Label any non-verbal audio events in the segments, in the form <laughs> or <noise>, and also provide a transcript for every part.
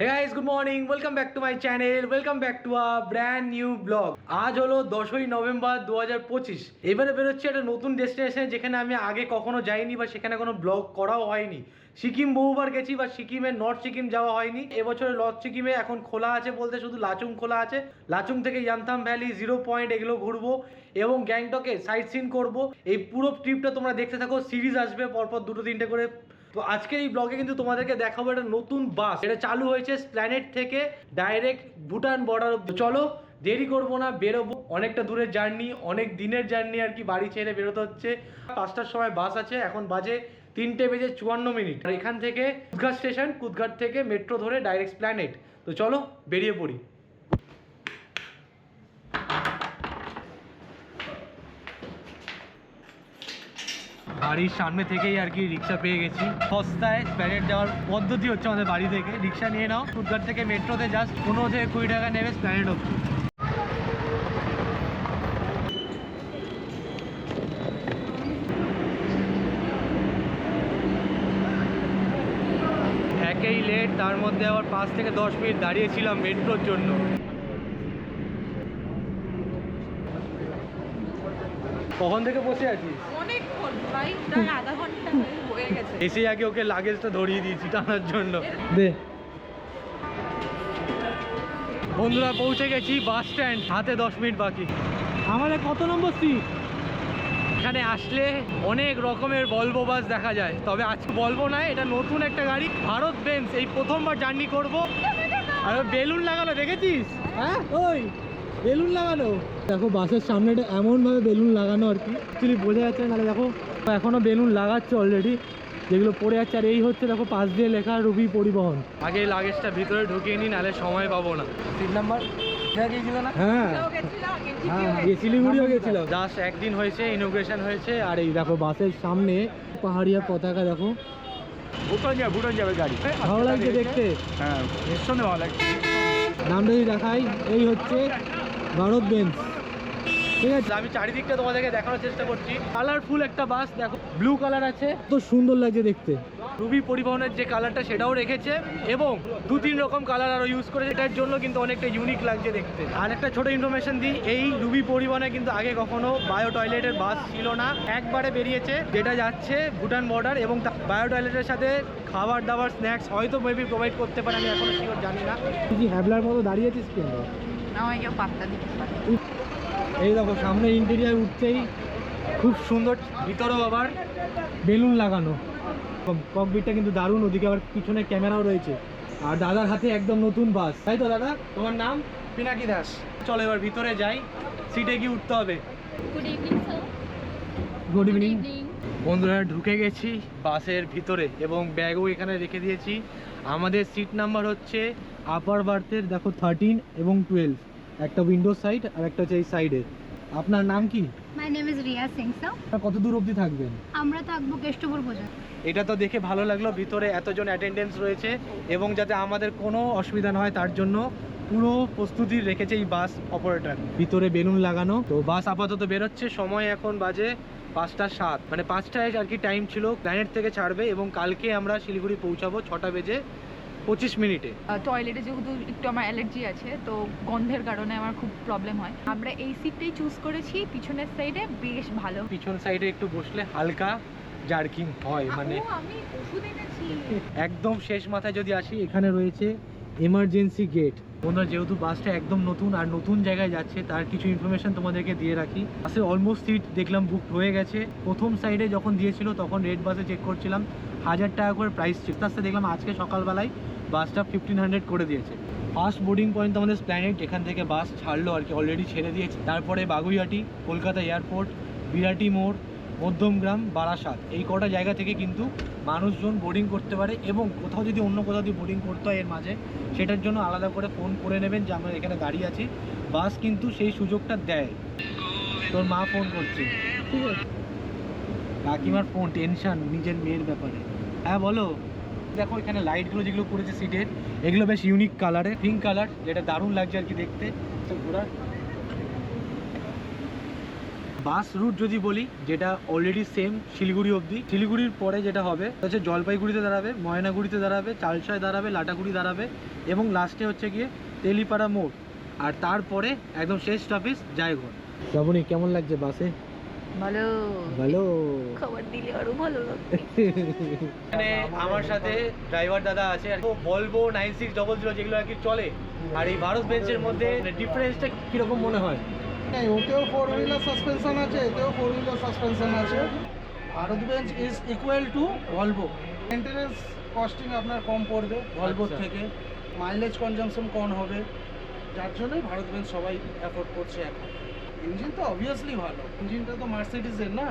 Hey guys good morning welcome back to my channel welcome back to a brand new blog আজ হলো দশই November দু হাজার পঁচিশ। এবারে বেরোচ্ছে একটা নতুন ডেস্টিনেশন যেখানে আমি আগে কখনো যাইনি বা সেখানে কোনো ব্লগ করাও হয়নি। সিকিম বহুবার গেছি বা সিকিমের নর্থ সিকিম যাওয়া হয়নি। এবছরে নর্থ সিকিমে এখন খোলা আছে বলতে শুধু লাচুং খোলা আছে। লাচুং থেকে ইয়ামথাম ভ্যালি জিরো পয়েন্ট এগুলো ঘুরবো এবং গ্যাংটকে সাইট সিন করব। এই পুরো ট্রিপটা তোমরা দেখতে থাকো। সিরিজ আসবে, পরপর দুটো তিনটে করে তো আজকের এই ব্লগে কিন্তু তোমাদেরকে দেখাবো একটা নতুন বাস এটা চালু হয়েছে প্ল্যানেট থেকে ডাইরেক্ট ভুটান বর্ডার অব্দি চলো, দেরি করব না, বেরোবো। অনেকটা দূরের জার্নি অনেক দিনের জার্নি আর কি, বাড়ি ছেড়ে বেরোতে হচ্ছে। পাঁচটার সময় বাস আছে, এখন বাজে তিনটে বেজে চুয়ান্ন মিনিট। আর এখান থেকে কুদঘাট স্টেশন কুদঘাট থেকে মেট্রো ধরে ডাইরেক্ট প্ল্যানেট তো চলো, বেরিয়ে পড়ি। বাড়ির সামনে থেকেই আর কি রিক্সা পেয়ে গেছি। সস্তায় প্যারেড যাওয়ার পদ্ধতি হচ্ছে আমাদের বাড়ি থেকে। রিক্সা নিয়ে নাও। ফুটঘাট থেকে মেট্রোতে জাস্ট পনেরো থেকে কুড়ি টাকা নেবে প্ল্যানেট অব্দি লেট তার মধ্যে আবার পাঁচ থেকে দশ মিনিট দাঁড়িয়েছিলাম মেট্রোর জন্য। কখন থেকে বসে আছিস? অনেকক্ষণ প্রায় প্রায় আধা ঘণ্টা হয়ে গেছে। এসে আগে ওকে লাগেজটা ধরিয়ে দিয়েছি টানার জন্য। দে। বন্ধুরা পৌঁছে গেছি বাস স্ট্যান্ড হাতে দশ মিনিট বাকি। আমাদের কত নম্বর সিট এখানে আসলে অনেক রকমের বলব বাস দেখা যায়। তবে আজকে বলব না এটা নতুন একটা গাড়ি। ভারত বেঞ্চ এই প্রথমবার জার্নি করব। আর বেলুন লাগানো দেখেছিস? হ্যাঁ? ওই। বেলুন লাগানো? দেখো বাসের সামনেটা এমনভাবে বেলুন লাগানো আর কি। অ্যাকচুয়ালি বোঝা যাচ্ছে না দেখো এখনও বেলুন লাগাচ্ছে অলরেডি যেগুলো পড়ে যাচ্ছে আর এই হচ্ছে দেখো পাশ দিয়ে লেখা রবি পরিবহন। আগে লাগেজটা ভিতরে ঢুকিয়ে নি নাহলে সময় পাবো না। Seat number. হ্যাঁ। হ্যাঁ শিলিগুড়িও গেছিলাম। জাস্ট একদিন হয়েছে ইনোগ্রেশন হয়েছে আর এই দেখো বাসের সামনে পাহাড়িয়া পতাকা দেখো। ভুটান যাবে ভুটান যাবে গাড়ি। ভালো লাগছে দেখতে। হ্যাঁ ভীষণ ভালো লাগছে। নামটা যদি দেখাই এই হচ্ছে ভারত বেঞ্চ ঠিক আছে। আমি চারিদিকটা তোমাদেরকে দেখানোর চেষ্টা করছি। কালারফুল একটা বাস দেখো ব্লু কালার আছে। তো সুন্দর লাগছে দেখতে। রুবি পরিবহনের যে কালারটা সেটাও রেখেছে। এবং দু তিন রকম কালার আরও ইউজ করেছে এটার জন্য কিন্তু অনেকটা ইউনিক লাগছে দেখতে। আর একটা ছোট ইনফরমেশন দিই এই রুবি পরিবহনে কিন্তু আগে কখনো বায়ো টয়লেটের বাস ছিল না। একবারে বেরিয়েছে যেটা যাচ্ছে ভুটান বর্ডার এবং বায়ো টয়লেটের সাথে খাবার দাবার স্ন্যাক্স হয়তো মেবি প্রোভাইড করতে পারে আমি এখনও শিওর জানি না। তুই হ্যাবলার মতো কেন? আমায় কেউ পাত্তা দিতে পারে। এই দেখো সামনে ইন্টেরিয়ার উঠতেই খুব সুন্দর ভিতরেও আবার বেলুন লাগানো। ককবিটটা কিন্তু দারুণ ওদিকে আবার পিছনে ক্যামেরাও রয়েছে। আর দাদার হাতে একদম নতুন বাস তাই তো দাদা? তোমার নাম? পিনাকি দাস। চলো এবার ভিতরে যাই সিটে গিয়ে উঠতে হবে। Good evening sir good evening evening বন্ধুরা ঢুকে গেছি বাসের ভিতরে এবং ব্যাগও এখানে রেখে দিয়েছি। আমাদের সিট নাম্বার হচ্ছে আপার বার্থের দেখো থার্টিন এবং টুয়েলভ একটা উইন্ডো সাইড আর একটা হচ্ছে এই সাইডে আপনার নাম কি? My name is Riya Singh sir কত দূর অবধি থাকবেন? আমরা থাকব কেষ্টপুর পর্যন্ত এটা তো দেখে ভালো লাগল ভিতরে এতজন অ্যাটেন্ডেন্স রয়েছে এবং যাতে আমাদের কোনো অসুবিধা না হয় তার জন্য পুরো প্রস্তুতি রেখেছে এই বাস অপারেটর। ভিতরে বেলুন লাগানো। তো বাস আপাতত বেরোচ্ছে সময় এখন বাজে পাঁচটা সাত। মানে পাঁচটায় আর কি টাইম ছিল প্ল্যানেট থেকে ছাড়বে এবং কালকে আমরা শিলিগুড়ি পৌঁছাবো ছটা বেজে পঁচিশ মিনিটে। টয়লেটে যেহেতু একটু আমার অ্যালার্জি আছে তো গন্ধের কারণে আমার খুব প্রবলেম হয়। আমরা এই সিটটাই চুজ করেছি পিছনের সাইডে বেশ ভালো। পিছন সাইডে একটু বসলে হালকা জার্কিং হয় মানে একদম শেষ মাথায় যদি আসি এখানে রয়েছে এমার্জেন্সি গেট বন্ধুরা, যেহেতু বাসটা একদম নতুন আর নতুন জায়গায় যাচ্ছে, তার কিছু ইনফরমেশন তোমাদেরকে দিয়ে রাখি। বাসে অলমোস্ট সিট দেখলাম বুক হয়ে গেছে। প্রথম সাইডে যখন দিয়েছিল, তখন রেড বাসে চেক করছিলাম। হাজার টাকা করে প্রাইস আস্তে আস্তে দেখলাম আজকে সকালবেলায় বাসটা ফিফটিন হান্ড্রেড করে দিয়েছে। ফার্স্ট বোর্ডিং পয়েন্ট আমাদের প্ল্যানেট এখান থেকে বাস ছাড়লো আর কি অলরেডি ছেড়ে দিয়েছে। তারপরে বাগুইহাটি, কলকাতা এয়ারপোর্ট বিরাটি মোড় মধ্যমগ্রাম বারাসাত। এই কটা জায়গা থেকে কিন্তু মানুষজন বোর্ডিং করতে পারে এবং কোথাও যদি অন্য কোথাও যদি বোর্ডিং করতে হয় এর মাঝে, সেটার জন্য আলাদা করে ফোন করে নেবেন যে আমরা এখানে দাঁড়িয়ে আছি। বাস কিন্তু সেই সুযোগটা দেয়। তোর মা ফোন করছে। ঠিক আছে কাকিমার ফোন টেনশন নিজের মেয়ের ব্যাপারে। হ্যাঁ বলো। দেখো, এখানে লাইটগুলো যেগুলো করেছে সিটের এগুলো বেশ ইউনিক কালারের পিঙ্ক কালার যেটা দারুণ লাগছে আর কি দেখতে। তো ঘোরার বাস রুট যদি বলি যেটা অলরেডি সেম শিলিগুড়ি অবধি শিলিগুড়ির পরে যেটা হবে হচ্ছে জলপাইগুড়িতে দাঁড়াবে ময়নাগুড়িতে দাঁড়াবে চালসায় দাঁড়াবে লাটাগুড়ি দাঁড়াবে এবং লাস্টে হচ্ছে গিয়ে তেলিপাড়া মোড় আর তারপরে একদম শেষ স্টপেজ জায়গর শ্রাবণী কেমন লাগছে বাসে? ভালো। ভালো। খবর দিলে আরও ভালো লাগবে। এখানে <laughs> আমার সাথে ড্রাইভার দাদা আছে আর বলব নাইন সিক্স ডবল জিরো যেগুলো আর কি চলে আর এই ভারত বেঞ্চের মধ্যে ডিফারেন্সটা কীরকম মনে হয়? হ্যাঁ ওতেও ফোর হুইলার সাসপেনশন আছে এতেও ফোর হুইলার সাসপেনশন আছে। Bharat Benz is equal to Volvo maintenance costing আপনার কম পড়বে ভলভোর আচ্ছা। থেকে। মাইলেজ কনজামশন কম হবে। যার জন্যই ভারত বেঞ্চ সবাই অ্যাফোর্ড করছে এখন। ইঞ্জিন তো অবভিয়াসলি ভালো। ইঞ্জিনটা তো মার্সিডিজের না?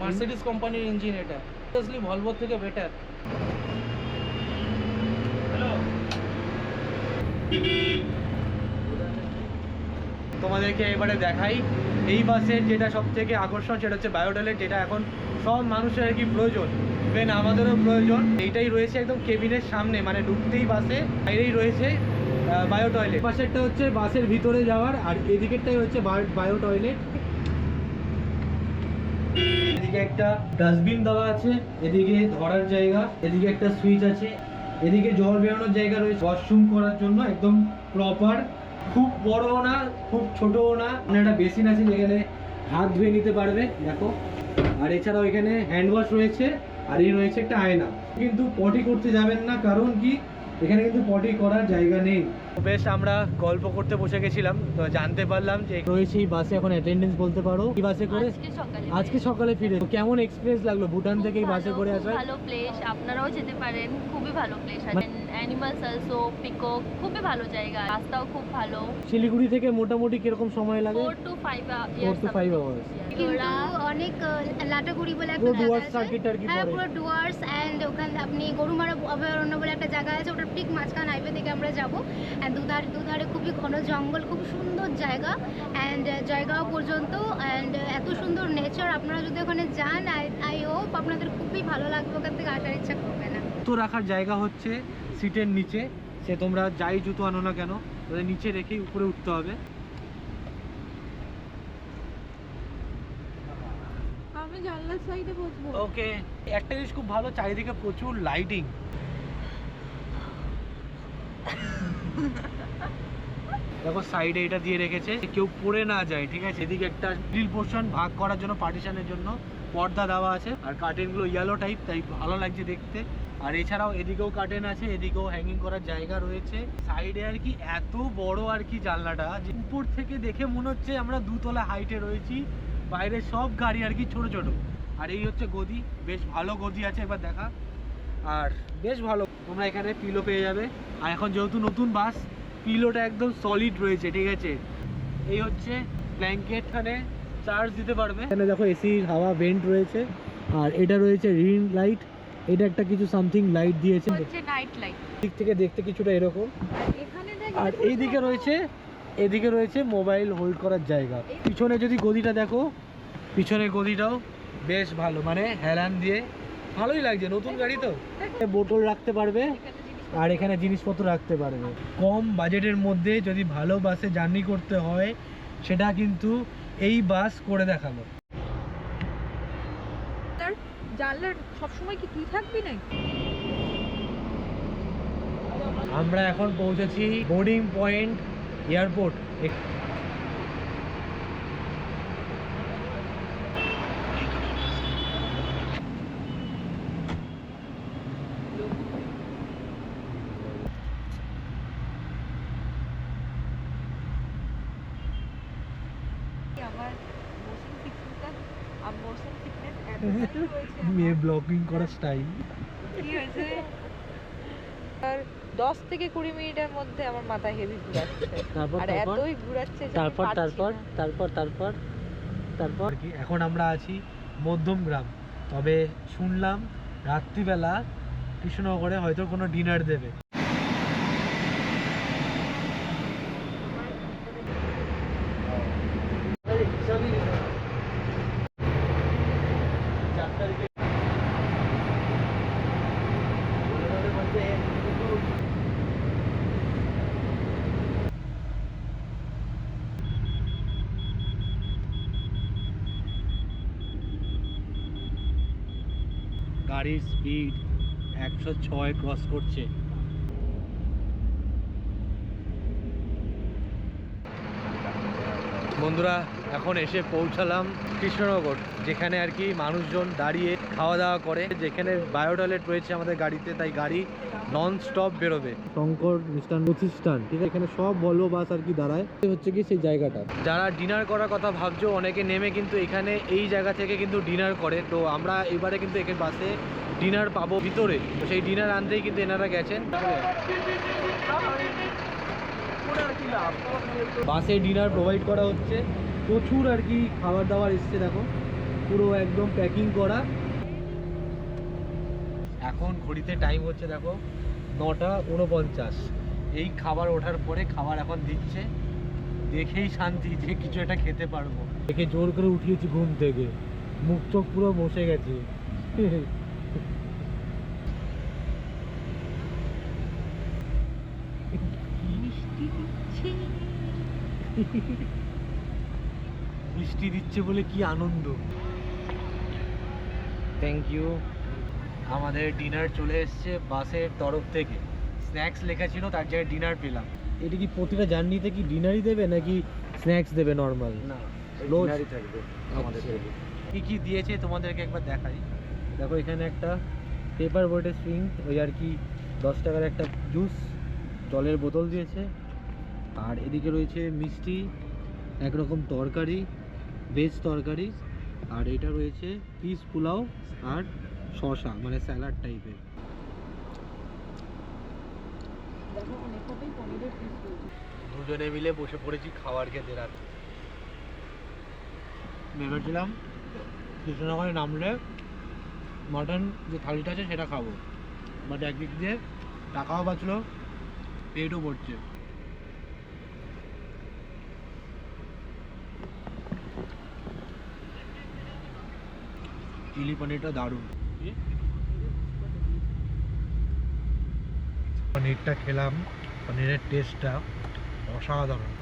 মার্সিডিজ কোম্পানির ইঞ্জিন এটা। অবভিয়াসলি ভলভোর থেকে বেটার তোমাদেরকে এবারে দেখাই। এই বাসের যেটা সব থেকে আকর্ষণ সেটা হচ্ছে বায়োটয়লেট যেটা এখন সব মানুষের আর কি প্রয়োজন। ইভেন আমাদেরও প্রয়োজন। এইটাই রয়েছে একদম কেবিনের সামনে মানে ঢুকতেই বাসে, বাইরেই রয়েছে বায়ো টয়লেট পাশেরটা হচ্ছে বাসের ভিতরে যাওয়ার, আর এদিকেরটাই হচ্ছে বায়ো টয়লেট এদিকে একটা ডাস্টবিন দেওয়া আছে, এদিকে ধরার জায়গা, এদিকে একটা সুইচ আছে, এদিকে জল বেরোনোর জায়গা রয়েছে। ওয়াশরুম করার জন্য একদম প্রপার খুব বড়ও না, খুব ছোটও না মানে একটা বেসিন আছে যেখানে হাত ধুয়ে নিতে পারবে, দেখো। আর এছাড়াও এখানে হ্যান্ড ওয়াশ রয়েছে, আর এই রয়েছে একটা আয়না। কিন্তু পটি করতে যাবেন না, কারণ কি? এখানে কিন্তু পটি করার জায়গা নেই। বেশ আমরা গল্প করতে বসে গেছিলাম তো জানতে পারলাম যে রয়েছে এই বাসে এখন অ্যাটেন্ডেন্স বলতে পারো। কি বাসে করে? আজকে সকালে ফিরে কেমন এক্সপিরিয়েন্স লাগল? ভুটান থেকে এই বাসে করে আসা ভালো প্লেস আপনারাও যেতে পারেন খুবই ভালো প্লেস আছে অ্যানিমালস অলসো পিকক খুবই ভালো জায়গা রাস্তাও খুব ভালো। শিলিগুড়ি থেকে মোটামুটি কীরকম সময় লাগে? Four to five four to five hours কিন্তু অনেক লাটাগুড়ি বলে একটা ডুয়ার্স আছে। সার্কিট আর কি হ্যাঁ পুরো ডুয়ার্স অ্যান্ড ওখানে আপনি গরুমারা অভয়ারণ্য বলে একটা জায়গা আছে ওটার ঠিক মাঝখান হাইওয়ে থেকে আমরা যাব। অ্যান্ড দুধারে দুধারে খুবই ঘন জঙ্গল খুব সুন্দর জায়গা অ্যান্ড জয়গাঁও পর্যন্ত অ্যান্ড এত সুন্দর নেচার আপনারা যদি ওখানে যান আই আই হোপ আপনাদের খুবই ভালো লাগবে ওখান থেকে আসার ইচ্ছা করবে না। জুতো রাখার জায়গা হচ্ছে সিটের নিচে। সে তোমরা যাই জুতো আনো না কেন তাদের নিচে রেখেই উপরে উঠতে হবে। আমি জানলার সাইডে বসবো। ওকে একটা জিনিস খুব ভালো চারিদিকে প্রচুর লাইটিং দেখো সাইডে এটা দিয়ে রেখেছে কেউ পড়ে না যায়, ঠিক আছে? এদিকে একটা গ্রিল পোর্শন ভাগ করার জন্য পার্টিশনের জন্য পর্দা দেওয়া আছে। আর কার্টেনগুলো ইয়েলো টাইপ তাই ভালো লাগছে দেখতে। আর এছাড়াও এদিকেও কার্টেন আছে, এদিকেও হ্যাঙ্গিং করার জায়গা রয়েছে। সাইডে আর কি এত বড় আর কি জানলাটা যে উপর থেকে দেখে মনে হচ্ছে আমরা দুতলা হাইটে রয়েছি। বাইরে সব গাড়ি আর কি ছোট ছোট। আর এই হচ্ছে গদি, বেশ ভালো গদি আছে, একবার দেখা। আর বেশ ভালো। তোমরা এখানে পিলো পেয়ে যাবে। আর এখন যেহেতু নতুন বাস পিলোটা একদম সলিড রয়েছে ঠিক আছে? এই হচ্ছে ব্ল্যাঙ্কেট এখানে চার্জ দিতে পারবে। এখানে দেখো এসির হাওয়া ভেন্ট রয়েছে আর এটা রয়েছে রিং লাইট এটা একটা কিছু সামথিং লাইট দিয়েছে। হচ্ছে নাইট লাইট দিক থেকে দেখতে কিছুটা এরকম। এখানে দেখ আর এইদিকে রয়েছে এদিকে রয়েছে মোবাইল হোল্ড করার জায়গা। পিছনে যদি গদিটা দেখো পিছনের গদিটাও বেশ ভালো মানে হেলান দিয়ে ভালোই লাগছে নতুন গাড়ি তো। বোতল রাখতে পারবে আর এখানে জিনিসপত্র রাখতে পারবে। কম বাজেটের মধ্যে যদি ভালো বাসে জার্নি করতে হয় সেটা কিন্তু এই বাস করে দেখাল জানলার সবসময় কি তুই থাকবি নাকি? আমরা এখন পৌঁছেছি বোর্ডিং পয়েন্ট এয়ারপোর্ট। আমার মোশন সিকনেসটা আর মোশন সিকনেস এতটাই রয়েছে মেয়ে ব্লগিং করার স্টাইল কি হয়েছে? আর দশ থেকে কুড়ি মিনিটের মধ্যে আমার মাথা হেভি ঘুরাচ্ছে। তারপর আর এতই ঘুরাচ্ছে তারপর তারপর? তারপর তারপর? তারপর? কি এখন আমরা আছি মধ্যম গ্রাম। তবে শুনলাম রাত্রিবেলা কৃষ্ণনগরে হয়তো কোনো ডিনার দেবে। গাড়ির স্পিড একশো ছয় ক্রস করছে। বন্ধুরা এখন এসে পৌঁছালাম কৃষ্ণনগর যেখানে আর কি মানুষজন দাঁড়িয়ে খাওয়া দাওয়া করে। যেখানে বায়ো টয়লেট রয়েছে আমাদের গাড়িতে তাই গাড়ি নন স্টপ বেরোবে। শঙ্কর মিষ্টান প্রতিষ্ঠান ঠিক আছে? এখানে সব ভলভো বাস আর কি দাঁড়ায়। হচ্ছে কি সেই জায়গাটা। যারা ডিনার করার কথা ভাবছ অনেকে নেমে কিন্তু এখানে এই জায়গা থেকে কিন্তু ডিনার করে। তো আমরা এবারে কিন্তু এখানে বাসে ডিনার পাবো ভিতরে। তো সেই ডিনার আনতেই কিন্তু এনারা গেছেন। বাসে ডিনার প্রোভাইড করা হচ্ছে। প্রচুর আর কি খাবার দাবার এসছে, দেখো। পুরো একদম প্যাকিং করা। এখন ঘড়িতে টাইম হচ্ছে, দেখো, নটা উনপঞ্চাশ। এই খাবার ওঠার পরে খাবার এখন দিচ্ছে। দেখেই শান্তি যে কিছু একটা খেতে পারব। দেখে জোর করে উঠিয়েছি ঘুম থেকে। মুখ চোখ পুরো বসে গেছে। বৃষ্টি দিচ্ছে বলে কি আনন্দ? থ্যাংক ইউ আমাদের ডিনার চলে এসছে বাসের তরফ থেকে। স্ন্যাক্স লেখা ছিল তার জায়গায় ডিনার পেলাম। এটা কি প্রতিটা জার্নিতে কি ডিনারই দেবে নাকি স্ন্যাক্স দেবে নর্মাল না? ডিনারই থাকবে আমাদের আচ্ছা। কি কি দিয়েছে তোমাদেরকে একবার দেখাই। দেখো এখানে একটা পেপার বোর্ডের স্প্রিং ওই আর কি দশ টাকার একটা জুস জলের বোতল দিয়েছে। আর এদিকে রয়েছে মিষ্টি একরকম তরকারি ভেজ তরকারি আর এটা রয়েছে পিস পোলাও আর শশা মানে স্যালাড টাইপের দুজনে মিলে বসে পড়েছি খাবার খেতে রাত। ভেবেছিলাম কৃষ্ণনগরে নামলে মাটন যে থালিটা আছে সেটা খাব। বাট একদিক দিয়ে টাকাও বাঁচলো পেটও ভরছে। চিলি পনিরটা দারুণ। পনিরটা খেলাম পনিরের টেস্টটা অসাধারণ।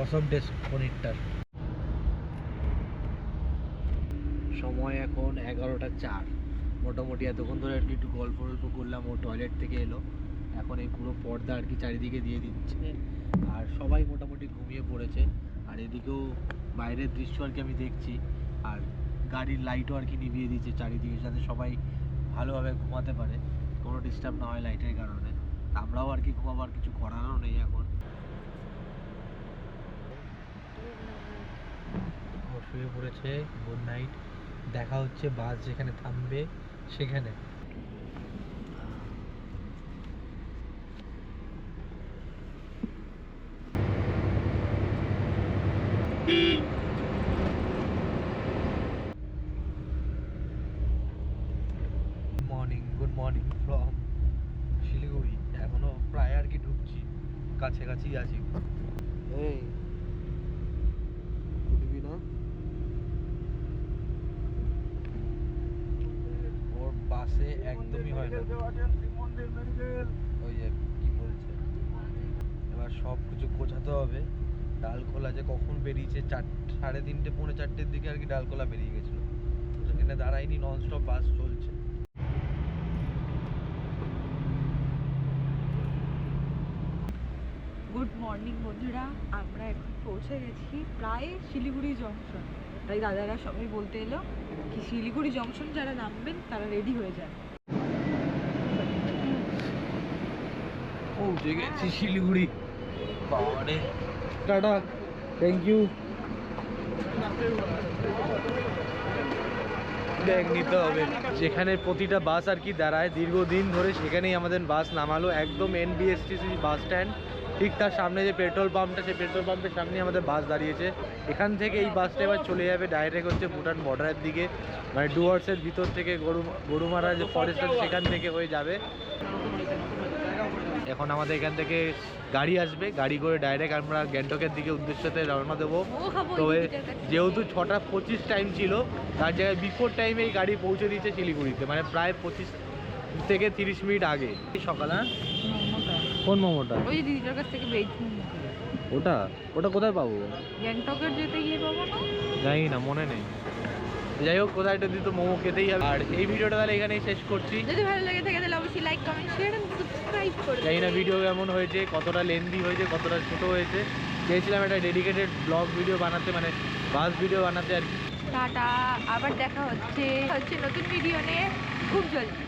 অসম টেস্ট পনিরটার। সময় এখন এগারোটা চার। মোটামুটি এতক্ষণ ধরে আর কি একটু গল্প টল্প করলাম ও টয়লেট থেকে এলো। এখন এই পুরো পর্দা আর কি চারিদিকে দিয়ে দিচ্ছে। আর সবাই মোটামুটি ঘুমিয়ে পড়েছে। আর এদিকেও বাইরের দৃশ্য আর কি আমি দেখছি। আর গাড়ির লাইটও আর কি নিভিয়ে দিয়েছে চারিদিকে যাতে সবাই ভালোভাবে ঘুমাতে পারে। কোনো ডিস্টার্ব না হয় লাইটের কারণে। আমরাও আর কি ঘুমাবার কিছু করারও নেই এখন। শুয়ে পড়েছে গুড নাইট দেখা হচ্ছে বাস যেখানে থামবে, সেখানে morning good morning from Siliguri এখনও প্রায় আর কি ঢুকছি কাছে কাছেই আছি এই উঠবি না বাসে একদমই হয় না। ওই কি বলছে? এবার সব কিছু গোছাতে হবে। ডালখোলা যে কখন বেরিয়েছে, চার, সাড়ে তিনটে, পৌনে চারটের দিকে আর কি ডালখোলা বেরিয়ে গেছিল। সেখানে দাঁড়ায়নি ননস্টপ বাস চলছে। গুড মর্নিং বন্ধুরা, আমরা এখন পৌঁছে গেছি প্রায় শিলিগুড়ি জংশন তাই দাদারা সবাই বলতে এলো কি শিলিগুড়ি জংশন যারা নামবেন তারা রেডি হয়ে যান। পৌঁছে গেছি শিলিগুড়ি। বাবারে। টাটা থ্যাংক ইউ ব্যাগ নিতে হবে। যেখানে প্রতিটা বাস আর কি দাঁড়ায় দীর্ঘদিন ধরে সেখানেই আমাদের বাস নামালো। একদম এনবিএসটিসি বাস স্ট্যান্ড ঠিক তার সামনে যে পেট্রোল পাম্পটা, সেই পেট্রোল পাম্পের সামনেই আমাদের বাস দাঁড়িয়েছে। এখান থেকে এই বাসটা এবার চলে যাবে ডাইরেক্ট হচ্ছে ভুটান বর্ডারের দিকে। মানে ডুয়ার্সের ভিতর থেকে গরু গরুমারা যে ফরেস্ট আছে, সেখান থেকে হয়ে যাবে। এখন আমাদের এখান থেকে গাড়ি আসবে। গাড়ি করে ডাইরেক্ট আমরা গ্যাংটকের দিকে উদ্দেশ্যতে রওনা দেবো। তো যেহেতু ছটা পঁচিশ টাইম ছিল, তার জায়গায় বিফোর টাইমে এই গাড়ি পৌঁছে দিয়েছে শিলিগুড়িতে। মানে প্রায় পঁচিশ থেকে তিরিশ মিনিট আগে। সকাল হ্যাঁ? কোন মোমোটা? ওই দিদিটার কাছ থেকে ভেজ মোমো ওটা? ওটা কোথায় পাবো? গ্যাংটকের যেতে গিয়ে পাবো না জানি না মনে নেই। যাই হোক কোথায় একটা তো মোমো খেতেই হবে। আর এই ভিডিওটা তাহলে এখানেই শেষ করছি। যদি ভালো লাগে থাকে তাহলে অবশ্যই like comment share and subscribe করে জানি না ভিডিও কেমন হয়েছে কতটা লেন্দি হয়েছে কতটা ছোট হয়েছে। চেয়েছিলাম একটা ডেডিকেটেড ব্লগ ভিডিও বানাতে মানে বাস ভিডিও বানাতে আর কি। টাটা আবার দেখা হচ্ছে। হচ্ছে নতুন ভিডিও নিয়ে। খুব জলদি।